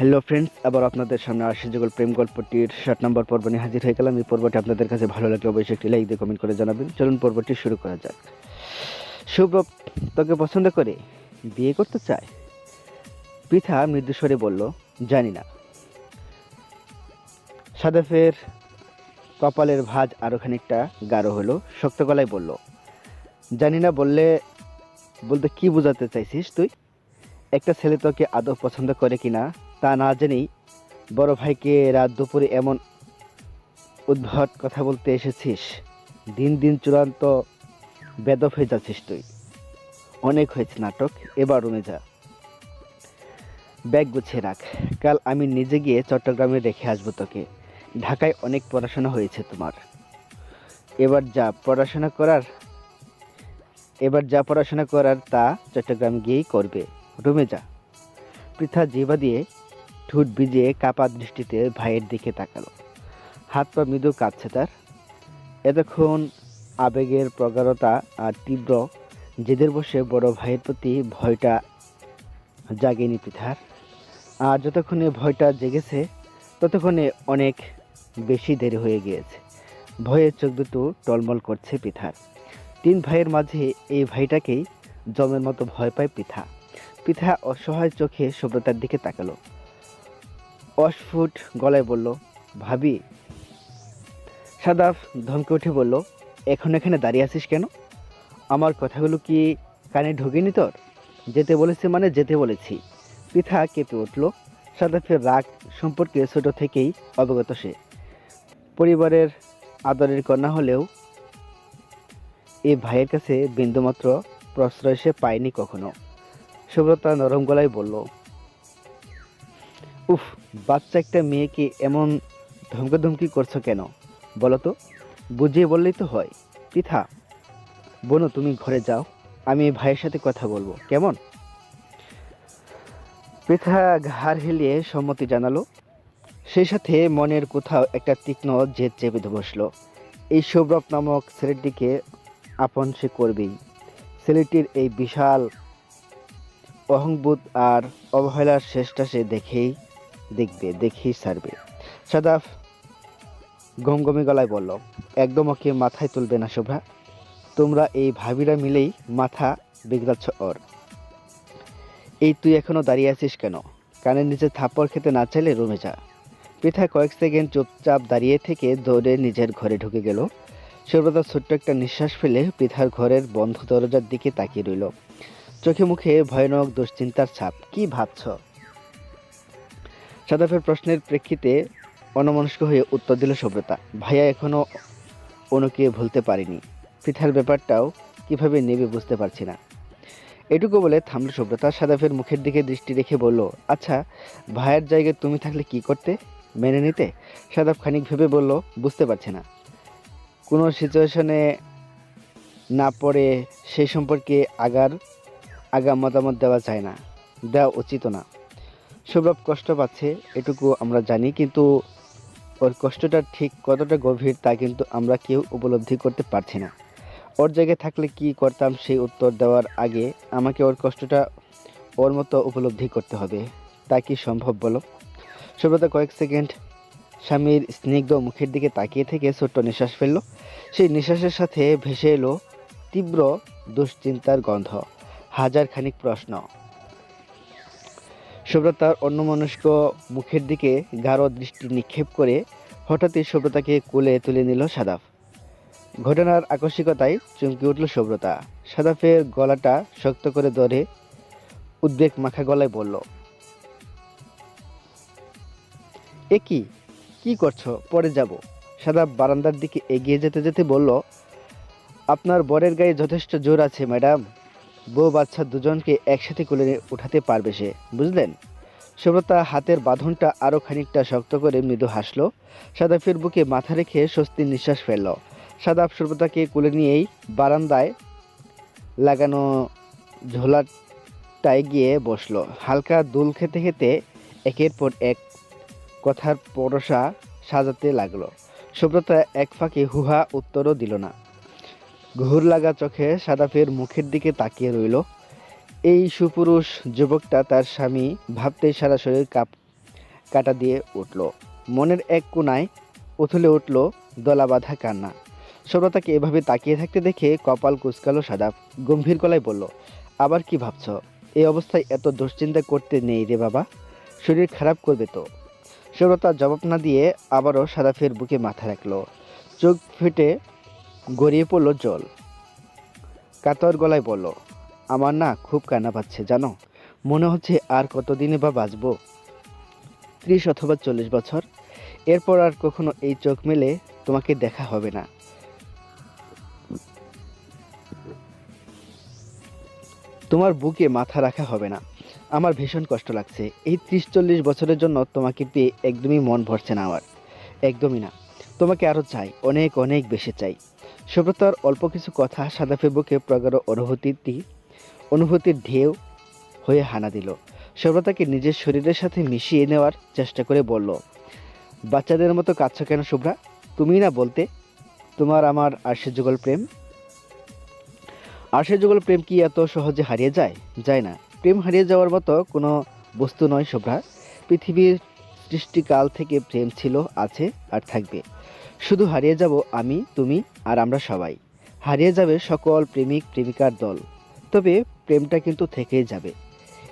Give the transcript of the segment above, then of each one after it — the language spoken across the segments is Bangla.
হ্যালো ফ্রেন্ডস আবার আপনাদের সামনে আসে যেগুলো প্রেম গল্পটির ষাট নম্বর পর্ব নিয়ে হাজির হয়ে গেলাম। এই পর্বটি আপনাদের কাছে ভালো লাগলে অবশ্যই একটি লাইক দিয়ে কমেন্ট করে জানাবেন। চলুন পর্বটি শুরু করা যাক। শুভ্র তোকে পছন্দ করে বিয়ে করতে চায়? পৃথা মৃদুস্বরে বলল, জানি না। সাদাফের কপালের ভাঁজ আরও খানিকটা গাঢ় হলো, শক্ত গলায় বলল, জানি না বললে, বলতে কি বোঝাতে চাইছিস তুই? একটা ছেলে তোকে আদৌ পছন্দ করে কিনা? তা না জেনেই বড় ভাইকে রাত দুপুরে এমন উদ্ভট কথা বলতে এসেছিস। দিন দিন চূড়ান্ত বেদব হয়ে যাচ্ছিস তুই। অনেক হয়েছে নাটক, এবার রুমে যা। ব্যাগ গুছিয়ে রাখ। কাল আমি নিজে গিয়ে চট্টগ্রামে রেখে আসব তোকে। ঢাকায় অনেক পড়াশোনা হয়েছে তোমার। এবার যা পড়াশোনা করার, এবার যা পড়াশোনা করার তা চট্টগ্রাম গিয়েই করবে। রুমে যা। পৃথা জিভা দিয়ে ঠোঁট ভিজিয়ে কাপা দৃষ্টিতে ভাইয়ের দিকে তাকালো। হাত পা মৃদু কাঁপছে তার। এতক্ষণ আবেগের প্রগাঢ়তা আর তীব্র জেদের বসে বড় ভাইয়ের প্রতি ভয়টা জাগেনি পৃথার আর যতক্ষণে ভয়টা জেগেছে, ততক্ষণে অনেক বেশি দেরি হয়ে গিয়েছে। ভয়ে চোখ দুটো টলমল করছে পৃথার তিন ভাইয়ের মাঝে এই ভাইটাকেই জমের মতো ভয় পায় পৃথা পৃথা অসহায় চোখে সুব্রতার দিকে তাকালো। অস্ফুট গলায় বলল, ভাবি। সাদাফ ধমকে উঠে বলল, এখন এখানে দাঁড়িয়ে আছিস কেন? আমার কথাগুলো কি কানে ঢোকেনি তোর? যেতে বলেছি মানে যেতে বলেছি। পৃথা কেঁপে উঠল। সাদাফের রাগ সম্পর্কে ছোট থেকেই অবগত সে। পরিবারের আদরের কন্যা হলেও এই ভাইয়ের কাছে বিন্দুমাত্র প্রশ্রয় সে পায়নি কখনো। সুব্রতা নরম গলায় বলল উফ, বাচ্চা একটা মেয়েকে এমন ধমকাধমকি করছ কেন? বলো তো বুঝিয়ে বললেই তো হয়। পৃথা, বোনো, তুমি ঘরে যাও, আমি ভাইয়ের সাথে কথা বলব, কেমন? পৃথা ঘাড় হেলিয়ে সম্মতি জানালো। সেই সাথে মনের কোথাও একটা তীক্ষ্ণ জেদ চেপে বসল। এই সৌরভ নামক ছেলেটিকে আপন সে করবেই। ছেলেটির এই বিশাল অহংবোধ আর অবহেলার শেষটা সে দেখেই দেখবে, দেখেই ছাড়বে সাদাফ গমগমে গলায় বলল, একদম ওকে মাথায় তুলবে না শোভা। তোমরা এই ভাবিরা মিলেই মাথা বিগড়াচ্ছ ওর। এই তুই এখনও দাঁড়িয়ে আছিস কেন? কানের নিচে থাপ্পড় খেতে না চাইলে রুমে যা। পৃথা কয়েক সেকেন্ড চুপচাপ দাঁড়িয়ে থেকে দৌড়ে নিজের ঘরে ঢুকে গেল। সর্বদা ছোট্ট একটা নিঃশ্বাস ফেলে পৃথার ঘরের বন্ধ দরজার দিকে তাকিয়ে রইল। চোখে মুখে ভয়ানক দুশ্চিন্তার ছাপ। কি ভাবছ? সাদাফের প্রশ্নের প্রেক্ষিতে অনমনস্ক হয়ে উত্তর দিল সভ্যতা। ভাইয়া এখনও অনুকে ভুলতে পারিনি। পৃথার ব্যাপারটাও কীভাবে নেবে বুঝতে পারছি না। এটুকু বলে থামলো সুব্রতা সাদাফের মুখের দিকে দৃষ্টি রেখে বলল আচ্ছা ভাইয়ের জায়গায় তুমি থাকলে কি করতে? মেনে নিতে? সাদাফ খানিক ভেবে বলল, বুঝতে পারছি না। কোনো সিচুয়েশনে না পড়ে সেই সম্পর্কে আগার, আগা মতামত দেওয়া যায় না। দেওয়া উচিত না। সৌরভ কষ্ট পাচ্ছে, এটুকু আমরা জানি, কিন্তু ওর কষ্টটা ঠিক কতটা গভীর তা কিন্তু আমরা কেউ উপলব্ধি করতে পারছি না। ওর জায়গায় থাকলে কি করতাম সেই উত্তর দেওয়ার আগে আমাকে ওর কষ্টটা ওর মতো উপলব্ধি করতে হবে। তা কি সম্ভব বলো? সুব্রতা কয়েক সেকেন্ড স্বামীর স্নিগ্ধ মুখের দিকে তাকিয়ে থেকে ছোট্ট নিঃশ্বাস ফেলল। সেই নিঃশ্বাসের সাথে ভেসে এলো তীব্র দুশ্চিন্তার গন্ধ হাজার খানিক প্রশ্ন। সুব্রতার অন্যমনস্ক মুখের দিকে গাঢ় দৃষ্টি নিক্ষেপ করে হঠাৎই সুব্রতাকে কোলে তুলে নিল সাদাফ। ঘটনার আকস্মিকতায় চমকে উঠল সুব্রতা। সাদাফের গলাটা শক্ত করে ধরে উদ্বেগ মাখা গলায় বলল, এ কি? কি করছ? পরে যাব। সাদাফ বারান্দার দিকে এগিয়ে যেতে যেতে বলল, আপনার বরের গায়ে যথেষ্ট জোর আছে, ম্যাডাম। বউ বাচ্চা দুজনকে একসাথে কোলে উঠাতে পারবে সে, বুঝলেন? সুব্রতা হাতের বাঁধনটা আরও খানিকটা শক্ত করে মৃদু হাসলো। সাদাফের বুকে মাথা রেখে স্বস্তির নিঃশ্বাস ফেলল। সাদাফ সুব্রতাকে কোলে নিয়েই বারান্দায় লাগানো ঝোলাটায় গিয়ে বসল। হালকা দুল খেতে খেতে একের পর এক কথার পরশা সাজাতে লাগল। সুব্রতা এক ফাঁকে হুহা উত্তরও দিল না। ঘুর লাগা চোখে সাদাফের মুখের দিকে তাকিয়ে রইল। এই সুপুরুষ যুবকটা তার স্বামী ভাবতেই সারা শরীর কাপ কাটা দিয়ে উঠল। মনের এক কোনায় উথলে উঠল দলা বাঁধা কান্না সুব্রতাকে এভাবে তাকিয়ে থাকতে দেখে কপাল কুচকালো সাদাব গম্ভীর গলায় বলল, আবার কি ভাবছ? এই অবস্থায় এত দুশ্চিন্তা করতে নেই রে বাবা। শরীর খারাপ করবে তো? সুব্রতা জবাব না দিয়ে আবারও সাদাফের বুকে মাথা রাখল। চোখ ফেটে গড়িয়ে পড়ল জল। কাতর গলায় বলল, আমার না খুব কান্না পাচ্ছে, জানো? মনে হচ্ছে আর কতদিনে বা বাঁচবো? ত্রিশ অথবা চল্লিশ বছর? এরপর আর কখনো এই চোখ মেলে তোমাকে দেখা হবে না। তোমার বুকে মাথা রাখা হবে না। আমার ভীষণ কষ্ট লাগছে। এই ত্রিশ চল্লিশ বছরের জন্য তোমাকে পেয়ে একদমই মন ভরছে না আমার। একদমই না। তোমাকে আরও চাই, অনেক অনেক বেশি চাই। সুব্রতার অল্প কিছু কথা সাদাফে বুকে প্রগাঢ় অনুভূতিটি অনুভূতির ঢেউ হয়ে হানা দিল। সুব্রতাকে নিজের শরীরের সাথে মিশিয়ে নেওয়ার চেষ্টা করে বলল, বাচ্চাদের মতো কাঁদছ কেন শুভ্রা? তুমি না বলতে, তোমার আমার আর্শের যুগল প্রেম? আর্শের যুগল প্রেম কি এত সহজে হারিয়ে যায়? যায় না। প্রেম হারিয়ে যাওয়ার মতো কোনো বস্তু নয় শুভ্রা। পৃথিবীর সৃষ্টিকাল থেকে প্রেম ছিল, আছে, আর থাকবে। শুধু হারিয়ে যাব আমি, তুমি, আর আমরা সবাই। হারিয়ে যাবে সকল প্রেমিক, প্রেমিকার দল। তবে প্রেমটা কিন্তু থেকেই যাবে।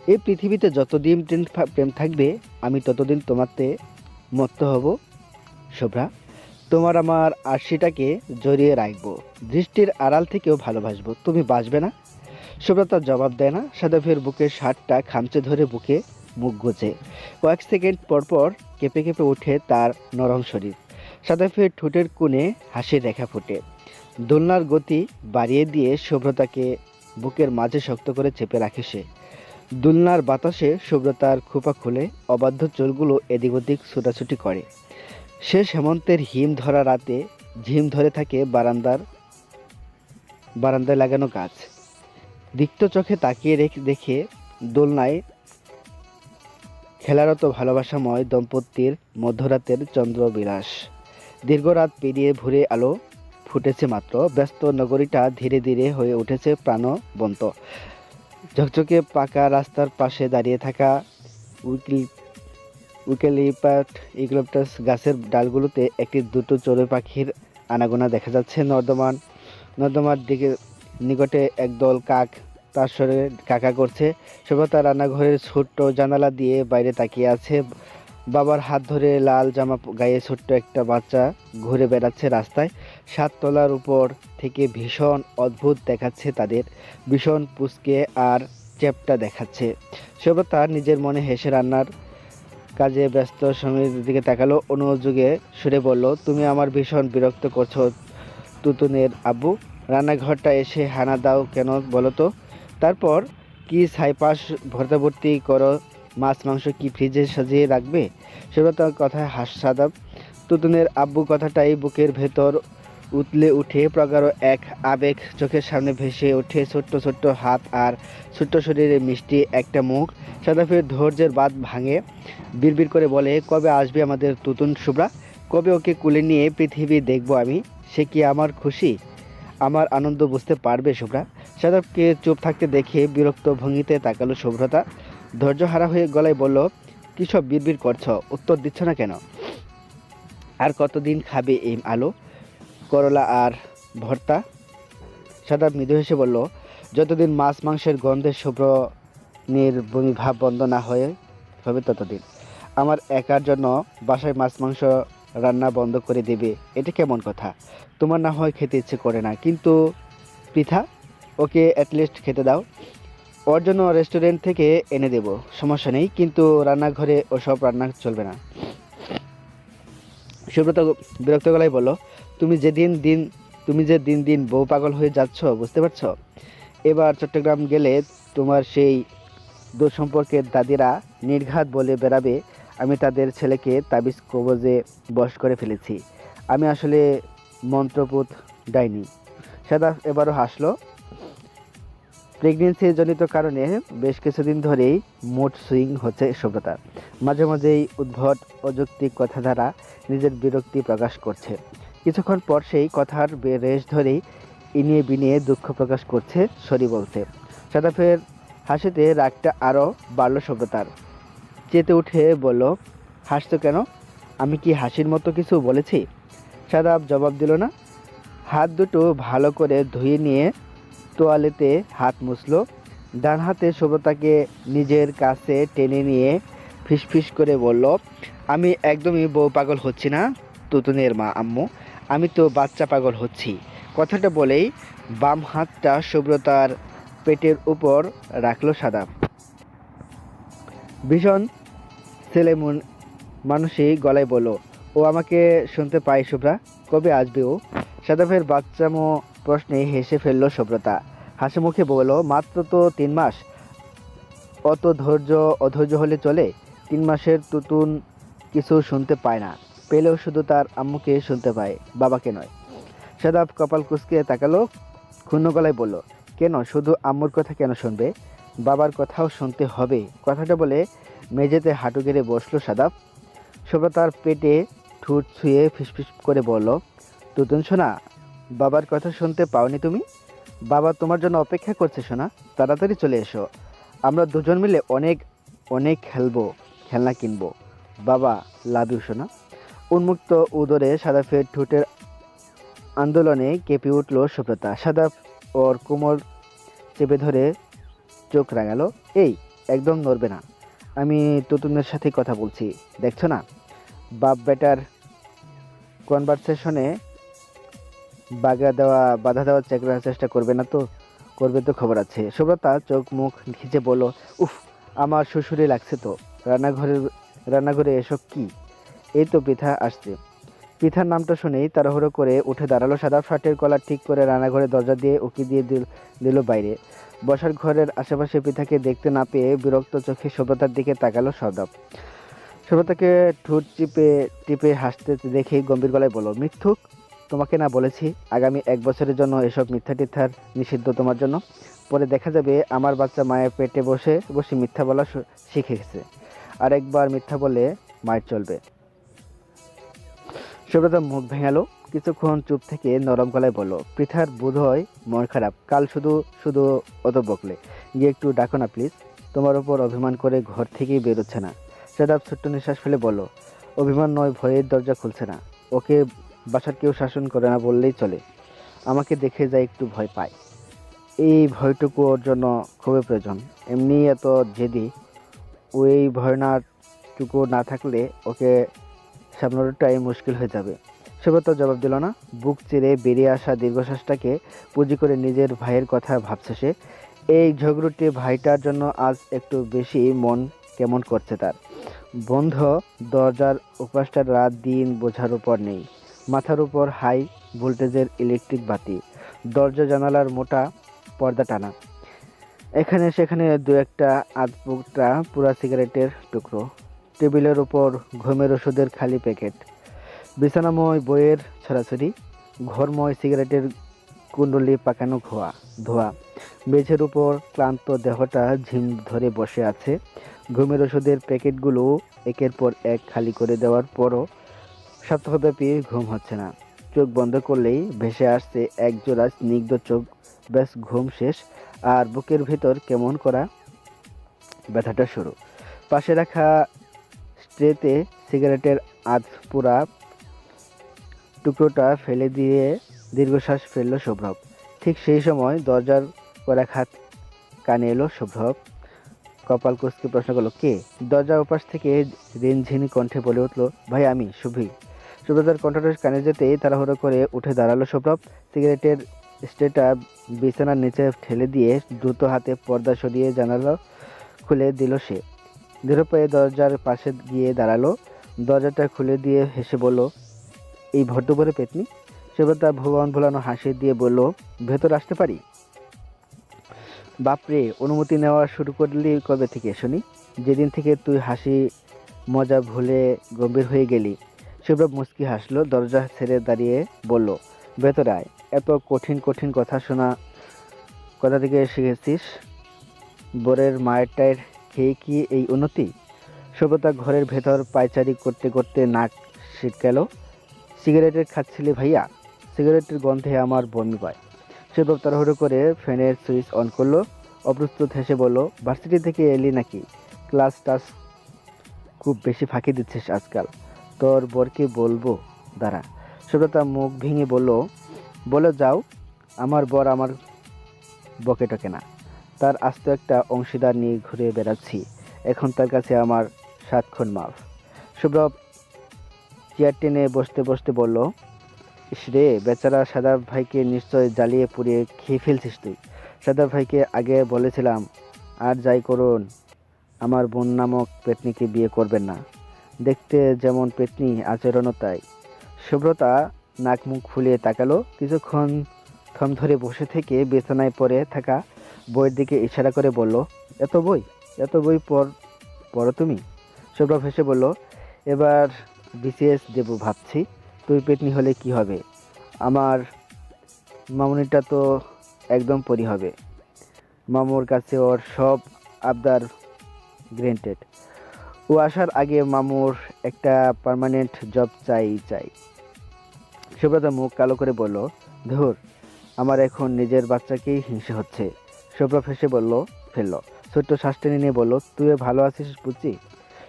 এই পৃথিবীতে যতদিন প্রেম প্রেম থাকবে, আমি ততদিন তোমাতে মত্ত হব। শুভ্রা, তোমার আমার আশিটাকে জড়িয়ে রাখব। দৃষ্টির আড়াল থেকেও ভালোবাসবো। তুমি বাঁচবে না? শোভরা তার জবাব দেয় না। সাদাফের বুকের শার্টটা খামচে ধরে বুকে মুখ গোছে কয়েক সেকেন্ড পর পর কেঁপে কেঁপে ওঠে তার নরম শরীর। সাদাফের ঠোঁটের কোণে হাসির রেখা ফোটে। দোলনার গতি বাড়িয়ে দিয়ে শুভ্রতাকে বুকের মাঝে শক্ত করে চেপে রাখে সে। দোলনার বাতাসে শুভ্রতার খোপা খুলে অবাধ্য চুলগুলো এদিক ওদিক ছুটাছুটি করে। শেষ হেমন্তের হিম ধরা রাতে ঝিম ধরে থাকে বারান্দার, বারান্দায় লাগানো গাছ। দিক্ত চোখে তাকিয়ে রেখে দেখে দোলনায় খেলারত ভালোবাসাময় দম্পতির মধ্যরাতের চন্দ্রবিলাস। দীর্ঘ রাত পেরিয়ে ভোরে আলো ফুটেছে মাত্র, ব্যস্ত নগরীটা ধীরে ধীরে হয়ে উঠেছে প্রাণবন্ত। ঝকঝকে পাকা রাস্তার পাশে দাঁড়িয়ে থাকা উইকলি, উইকেলিপাট ইগলোপটাস গাছের ডালগুলোতে একটি দুটো চড়ুই পাখির আনাগোনা দেখা যাচ্ছে। নর্দমান নর্দমার দিকে নিকটে একদল কাক তার সরে কাকা করছে। সুব্রতা রান্নাঘরের ছোট্ট জানালা দিয়ে বাইরে তাকিয়ে আছে। বাবার হাত ধরে লাল জামা গায়ে ছোট্ট একটা বাচ্চা ঘুরে বেড়াচ্ছে রাস্তায়। সাত তলার উপর থেকে ভীষণ অদ্ভুত দেখাচ্ছে তাদের। ভীষণ পুচকে আর চ্যাপটা দেখাচ্ছে। সুব্রতা নিজের মনে হেসে রান্নার কাজে ব্যস্ত সমীর দিকে তাকালো। অনুযোগে সুরে বলল, তুমি আমার ভীষণ বিরক্ত করছ, তুতুনের আব্বু। রান্নাঘরটা এসে হানা দাও কেন বলো তো? তারপর কি ছাইপাশ ভর্তাভর্তি করো? মাছ, মাংস কি ফ্রিজে সাজিয়ে রাখবে? সুব্রতার কথায় হাস সাদাব তুতুনের আব্বু কথাটাই বুকের ভেতর উতলে উঠে প্রগাঢ় এক আবেগ চোখের সামনে ভেসে ওঠে ছোট্ট ছোট্ট হাত আর ছোট্ট শরীরে মিষ্টি একটা মুখ। সাদাফের ধৈর্যের বাদ ভাঙে। বিড়বিড় করে বলে, কবে আসবে আমাদের তুতুন শুভ্রা? কবে ওকে কুলে নিয়ে পৃথিবী দেখব আমি? সে কি আমার খুশি? আমার আনন্দ বুঝতে পারবে শুভ্রা। সাদাবকে চুপ থাকতে দেখে বিরক্ত ভঙ্গিতে তাকালো শুভ্রতা। ধৈর্য হারা হয়ে গলায় বলল, কী সব বিড়বিড় করছ? উত্তর দিচ্ছ না কেন? আর কতদিন খাবে এই আলো, করলা আর ভর্তা? সাদাব মৃদু হেসে বলল, যতদিন মাছ, মাংসের গন্ধে শুভ্র নির্বমি ভাব বন্ধ না হয়ে, হবে ততদিন। আমার একার জন্য বাসায় মাছ, মাংস রান্না বন্ধ করে দেবে। এটা কেমন কথা? তোমার না হয় খেতে ইচ্ছে করে না, কিন্তু পৃথা ওকে অ্যাটলিস্ট খেতে দাও। ওর জন্য রেস্টুরেন্ট থেকে এনে দেব, সমস্যা নেই, কিন্তু রান্নাঘরে ওসব রান্না চলবে না। সুব্রত বিরক্ত গলায় বলল, তুমি যেদিন দিন, তুমি যে দিন দিন বউ পাগল হয়ে যাচ্ছ, বুঝতে পারছ? এবার চট্টগ্রাম গেলে তোমার সেই দূর সম্পর্কের দাদিরা নির্ঘাত বলে বেড়াবে আমি তাদের ছেলেকে তাবিজ কবজে বশ করে ফেলেছি। আমি আসলে মন্ত্রপুত ডাইনি। সাদা এবারও হাসলো। প্রেগনেন্সি জনিত কারণে বেশ কিছুদিন ধরেই মুড সুইং হচ্ছে সুব্রতার মাঝে মাঝেই উদ্ভট অযৌক্তিক কথা দ্বারা নিজের বিরক্তি প্রকাশ করছে। কিছুক্ষণ পর সেই কথার রেশ ধরেই ইনিয়ে বিনিয়ে দুঃখ প্রকাশ করছে, সরি বলছে। সাদাফের হাসিতে রাগটা আরও বাড়ল সুব্রতার চেতে উঠে বলল, হাসছো কেন? আমি কি হাসির মতো কিছু বলেছি? সাদাব জবাব দিল না। হাত দুটো ভালো করে ধুয়ে নিয়ে তোয়ালেতে হাত মুছল। ডান হাতে সুব্রতাকে নিজের কাছে টেনে নিয়ে ফিসফিস করে বলল, আমি একদমই বউ পাগল হচ্ছি না, তুতুনের মা আম্মু। আমি তো বাচ্চা পাগল হচ্ছি। কথাটা বলেই বাম হাতটা সুব্রতার পেটের উপর রাখল সাদাব ভীষণ ছেলে মন মানুষই গলায় বলল ও আমাকে শুনতে পায় শুভ্রা, কবে আসবে ও? সাদাফের বাচ্চামো প্রশ্নে হেসে ফেলল সুব্রতা হাসি মুখে বলল, মাত্র তো তিন মাস। অত ধৈর্য, অধৈর্য হলে চলে? তিন মাসের তুতুন কিছু শুনতে পায় না। পেলেও শুধু তার আম্মুকে শুনতে পায়, বাবাকে নয়। সাদাব কপাল কুচকে তাকালো, ক্ষুণ্ণ গলায় বলল, কেন? শুধু আম্মুর কথা কেন শুনবে? বাবার কথাও শুনতে হবে। কথাটা বলে মেঝেতে হাঁটু গেড়ে বসল সাদাব সুব্রতার পেটে ঠুট ছুঁয়ে ফিসফিস করে বলল, তুতুন সোনা, বাবার কথা শুনতে পাওনি তুমি? বাবা তোমার জন্য অপেক্ষা করছে শোনা তাড়াতাড়ি চলে এসো। আমরা দুজন মিলে অনেক অনেক খেলব, খেলনা কিনবো। বাবা লাভ ইউ শোনা উন্মুক্ত উদরে সাদাফের ঠোঁটের আন্দোলনে কেঁপে উঠল সুব্রতা। সাদাফ ওর কোমর চেপে ধরে চোখ রাঙালো, এই, একদম নড়বে না। আমি তুতুনের সাথে কথা বলছি, দেখছ না? বাপ বেটার কনভারসেশনে বাগা দেওয়া, বাধা দেওয়ার চেষ্টা চেষ্টা করবে না তো? করবে তো খবর আছে। সুব্রতা চোখ মুখ ঘিচে বলল, উফ, আমার শ্বশুরে লাগছে তো। রান্নাঘরের, রান্নাঘরে এসব কি? এই তো পিঠা আসছে। পিঠার নামটা শুনেই তাড়াহুড়ো করে উঠে দাঁড়াল সাদা শার্টের কলার ঠিক করে রান্নাঘরে দরজা দিয়ে উকি দিয়ে দিল বাইরে। বসার ঘরের আশেপাশে পিঠাকে দেখতে না পেয়ে বিরক্ত চোখে সভ্যতার দিকে তাকালো সদব সভ্যতাকে ঠোঁট চিপে টিপে হাসতে দেখে গম্ভীর গলায় বলো মিথ্যুক? তোমাকে না বলেছি আগামী এক বছরের জন্য এসব মিথ্যা টিথ্যার নিষিদ্ধ তোমার জন্য? পরে দেখা যাবে আমার বাচ্চা মায়ের পেটে বসে বসে মিথ্যা বলা শু- শিখে গেছে। আর একবার মিথ্যা বলে মায়ের চলবে। সুব্রতা মুখ ভেঙালো। কিছুক্ষণ চুপ থেকে নরম গলায় বলল, পৃথার বোধ হয় মন খারাপ। কাল শুধু শুধু অত বকলে। গিয়ে একটু ডাকো না প্লিজ তোমার ওপর অভিমান করে ঘর থেকেই বেরোচ্ছে না। সেদাব ছোট্ট নিঃশ্বাস ফেলে বলল, অভিমান নয়, ভয়ের দরজা খুলছে না। ওকে বাসার কেউ শাসন করে না বললেই চলে। আমাকে দেখে যায় একটু ভয় পায়। এই ভয়টুকু ওর জন্য খুবই প্রয়োজন। এমনি এত জেদি, ওই ভয়নাটুকু না থাকলে ওকে সামলানোটাই মুশকিল হয়ে যাবে। সুব্রত জবাব দিল না। বুক চিরে বেরিয়ে আসা দীর্ঘশ্বাসটাকে পুঁজি করে নিজের ভাইয়ের কথা ভাবছে সে। এই ঝগড়ুটি ভাইটার জন্য আজ একটু বেশি মন কেমন করছে তার। বন্ধ দরজার উপাসটা রাত দিন বোঝার উপর নেই। মাথার উপর হাই ভোল্টেজের ইলেকট্রিক বাতি। দরজা জানালার মোটা পর্দা টানা। এখানে সেখানে দু একটা আধপুকটা পুরা সিগারেটের টুকরো। টেবিলের উপর ঘুমের ওষুধের খালি প্যাকেট, বিছানাময় বইয়ের ছড়াছড়ি, ঘরময় সিগারেটের কুণ্ডলি পাকানো ধোয়া ধোয়া, মেঝের উপর ক্লান্ত দেহটা ঝিম ধরে বসে আছে। ঘুমের ওষুধের প্যাকেটগুলো একের পর এক খালি করে দেওয়ার পরও সপ্তাহব্যাপী ঘুম হচ্ছে না। চোখ বন্ধ করলেই ভেসে আসছে এক জোড়া স্নিগ্ধ চোখ। ব্যাস, ঘুম শেষ। আর বুকের ভেতর কেমন করা? ব্যথাটা শুরু। পাশে রাখা স্ট্রেতে সিগারেটের আধ পুরা টুকরোটা ফেলে দিয়ে দীর্ঘশ্বাস ফেলল শুভ্রব ঠিক সেই সময় দরজার করা খাত কানে এলো শুভ্রব কপাল কুচকে প্রশ্ন করল, কে? দরজার উপাস থেকে রিনঝিনি কণ্ঠে বলে উঠল, ভাই, আমি, শুভি। সুব্রতার কণ্ঠটা কানে যেতেই তাড়াহুড়ো করে উঠে দাঁড়াল শুভ্রব সিগারেটের স্টেটা বিছানার নিচে ঠেলে দিয়ে দ্রুত হাতে পর্দা সরিয়ে জানালো খুলে দিল সে। দৃঢ় পায়ে দরজার পাশে গিয়ে দাঁড়াল। দরজাটা খুলে দিয়ে হেসে বলল, এই ভদ্রপরে পেতনি? সুব্রতা ভুবন ভোলানো হাসি দিয়ে বলল, ভেতর আসতে পারি? বাপরে, অনুমতি নেওয়া শুরু করলি কবে থেকে শুনি? যেদিন থেকে তুই হাসি মজা ভুলে গম্ভীর হয়ে গেলি। সুব্রব মুস্কি হাসলো, দরজা ছেড়ে দাঁড়িয়ে বলল, ভেতরে আয়, এত কঠিন কঠিন কথা শোনা, কথা থেকে শিখেছিস? বোরের মায়ের টায়ের খেয়ে কি এই উন্নতি? সভ্যতা ঘরের ভেতর পায়চারি করতে করতে নাক ছিটকালো। সিগারেটের খাচ্ছিলে ভাইয়া, সিগারেটের গন্ধে আমার বমি পায়। সুব্রব তাড়াহুড়ো করে ফ্যানের সুইচ অন করল, অপ্রস্তুত হেসে বলল, ভার্সিটি থেকে এলি নাকি? ক্লাস টাস খুব বেশি ফাঁকি দিচ্ছিস আজকাল। তোর বরকে বলব, দাঁড়া। সুব্রতা মুখ ভেঙে বলল, বলে যাও, আমার বর আমার বকে টকে না। তার আস্ত একটা অংশীদার নিয়ে ঘুরে বেড়াচ্ছি। এখন তার কাছে আমার সাতক্ষণ মাফ শুভ্র চেয়ার টেনে বসতে বসতে বলল রে, বেচারা সাদা ভাইকে নিশ্চয় জ্বালিয়ে পুড়িয়ে খেয়ে ফেলছিস তুই। সাদা ভাইকে আগে বলেছিলাম, আর যাই করুন, আমার বোন নামক পেতনিকে বিয়ে করবেন না। দেখতে যেমন পেতনি, আচরণও তাই। শুভ্রতা নাক মুখ ফুলিয়ে তাকালো, কিছুক্ষণ থম ধরে বসে থেকে বিছানায় পড়ে থাকা বইয়ের দিকে ইশারা করে বলল, এত বই? এত বই পড়, পড়ো তুমি? শুভ্র হেসে বলল, এবার বিসিএস দেবো ভাবছি। তুই পেতনি হলে কি হবে? আমার মামুনিটা তো একদম পরি হবে। মামুর কাছে ওর সব আবদার গ্রেন্টেড। ও আসার আগে মামুর একটা পার্মানেন্ট জব চাই চাই। সুব্রতা মুখ কালো করে বলল, ধুর, আমার এখন নিজের বাচ্চাকেই হিংসে হচ্ছে। শুভ্র ফেসে বলল, ফেলল। ছোট্ট শ্বাস টেনে নিয়ে বলল তুই ভালো আছিস বুঝছি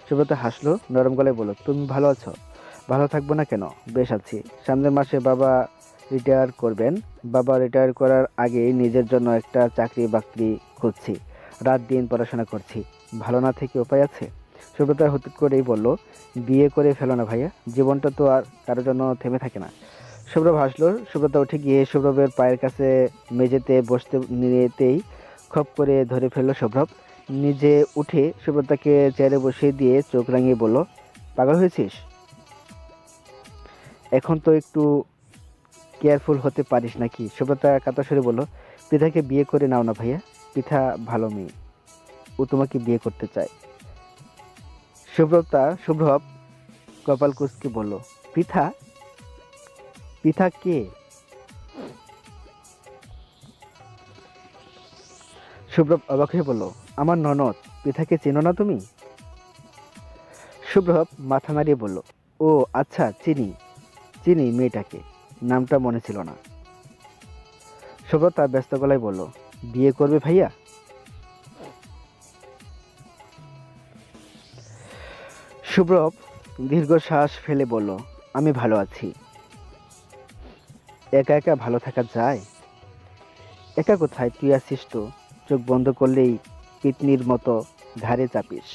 সুব্রতা হাসলো, নরম গলায় বলল, তুমি ভালো আছো? ভালো থাকব না কেন? বেশ আছি। সামনের মাসে বাবা রিটায়ার করবেন। বাবা রিটায়ার করার আগেই নিজের জন্য একটা চাকরি বাকরি খুঁজছি। রাত দিন পড়াশোনা করছি। ভালো না থেকে উপায় আছে? সুব্রতা হঠাৎ করেই বলল, বিয়ে করে ফেলো না ভাইয়া। জীবনটা তো আর কারোর জন্য থেমে থাকে না। শুভ্রব হাসলো। সুব্রতা উঠে গিয়ে শুভ্রবের পায়ের কাছে মেঝেতে বসতে নিতেই খপ করে ধরে ফেলল শুভ্রব নিজে উঠে সুব্রতাকে চেয়ারে বসিয়ে দিয়ে চোখ রাঙিয়ে বলল, পাগল হয়েছিস? এখন তো একটু কেয়ারফুল হতে পারিস নাকি? সুব্রতা কাতা সরে বলল পিঠাকে বিয়ে করে নাও না ভাইয়া পিঠা ভালো মেয়ে, ও তোমাকে বিয়ে করতে চায়। সুব্রতা শুভ্রব কপাল কুচকে বলল পিঠা পিঠা কে? শুভ্রব অবাক হয়ে বলল, আমার ননদ পিঠাকে চেনো না তুমি? শুভ্রব মাথা নাড়িয়ে বলল, ও আচ্ছা চিনি চিনি মেয়েটাকে, নামটা মনে ছিল না। সুব্রতা ব্যস্ত গলায় বলল, বিয়ে করবে ভাইয়া? সুব্রব দীর্ঘশ্বাস ফেলে বলল, আমি ভালো আছি। একা একা ভালো থাকা যায়? একা কোথায়? তুই আছিস তো? চোখ বন্ধ করলেই পিতনির মতো ঘাড়ে চাপিস।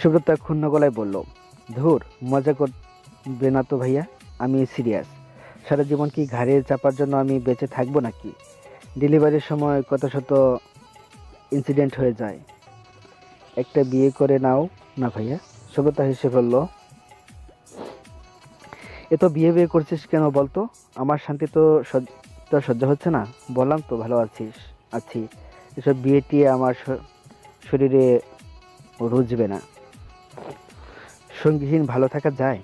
সুব্রতা ক্ষুণ্ণ গলায় বলল, ধুর, মজা করবে না তো ভাইয়া? আমি সিরিয়াস সারা জীবন কি ঘাড়ে চাপার জন্য আমি বেঁচে থাকব নাকি? ডেলিভারির সময় কত শত ইনসিডেন্ট হয়ে যায়। একটা বিয়ে করে নাও না ভাইয়া? সুব্রতা হেসে বলল এ তো বিয়ে বিয়ে করছিস কেন বলতো? আমার শান্তি তো সহ্য- তো সহ্য হচ্ছে না। বললাম তো, ভালো আছিস, আছি। এসব বিয়ে টিয়ে আমার শরীরে রুজবে না। সঙ্গীহীন ভালো থাকা যায়?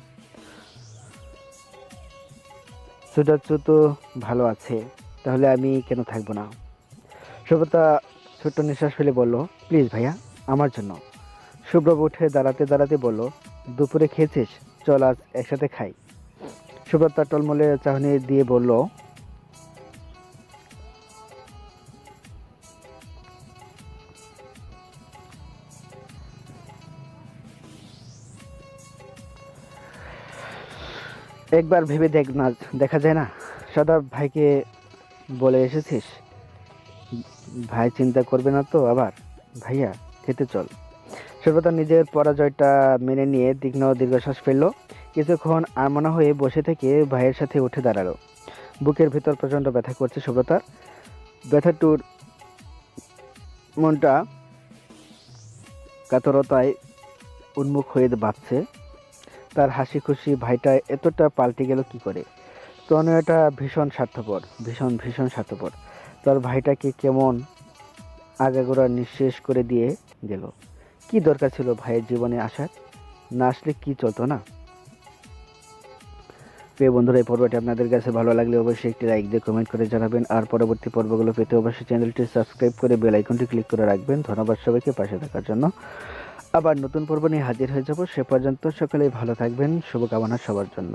সুদাচ্ছু তো ভালো আছে, তাহলে আমি কেন থাকব না? সুব্রতা ছোট্ট নিঃশ্বাস ফেলে বলল, প্লিজ ভাইয়া, আমার জন্য। শুভ্রব উঠে দাঁড়াতে দাঁড়াতে বলল, দুপুরে খেয়েছিস? চল আজ একসাথে খাই। সুব্রতা টলমলে চাহনি দিয়ে বলল, একবার ভেবে দেখ না, দেখা যায় না। সদা ভাইকে বলে এসেছিস? ভাই চিন্তা করবে না তো আবার? ভাইয়া, খেতে চল। সর্বদা নিজের পরাজয়টা মেনে নিয়ে তীক্ষ্ণ দীর্ঘশ্বাস ফেলল। কিছুক্ষণ আরমনা হয়ে বসে থেকে ভাইয়ের সাথে উঠে দাঁড়াল। বুকের ভিতর প্রচণ্ড ব্যথা করছে সুব্রতার ব্যথাটুর মনটা কাতরতায় উন্মুখ হয়ে ভাবছে তার হাসি খুশি ভাইটা এতটা পাল্টে গেল কি করে? তনয়টা ভীষণ স্বার্থপর, ভীষণ ভীষণ স্বার্থপর। তার ভাইটাকে কেমন আগাগোড়া নিঃশেষ করে দিয়ে গেল। কি দরকার ছিল ভাইয়ের জীবনে আসার? না আসলে কি চলতো না? প্রিয় বন্ধুরা, এই পর্বটি আপনাদের কাছে ভালো লাগলে অবশ্যই একটি লাইক দিয়ে কমেন্ট করে জানাবেন। আর পরবর্তী পর্বগুলো পেতে অবশ্যই চ্যানেলটি সাবস্ক্রাইব করে বেল আইকনটি ক্লিক করে রাখবেন। ধন্যবাদ সবাইকে পাশে থাকার জন্য। আবার নতুন পর্ব নিয়ে হাজির হয়ে যাব। সে পর্যন্ত সকলেই ভালো থাকবেন। শুভকামনা সবার জন্য।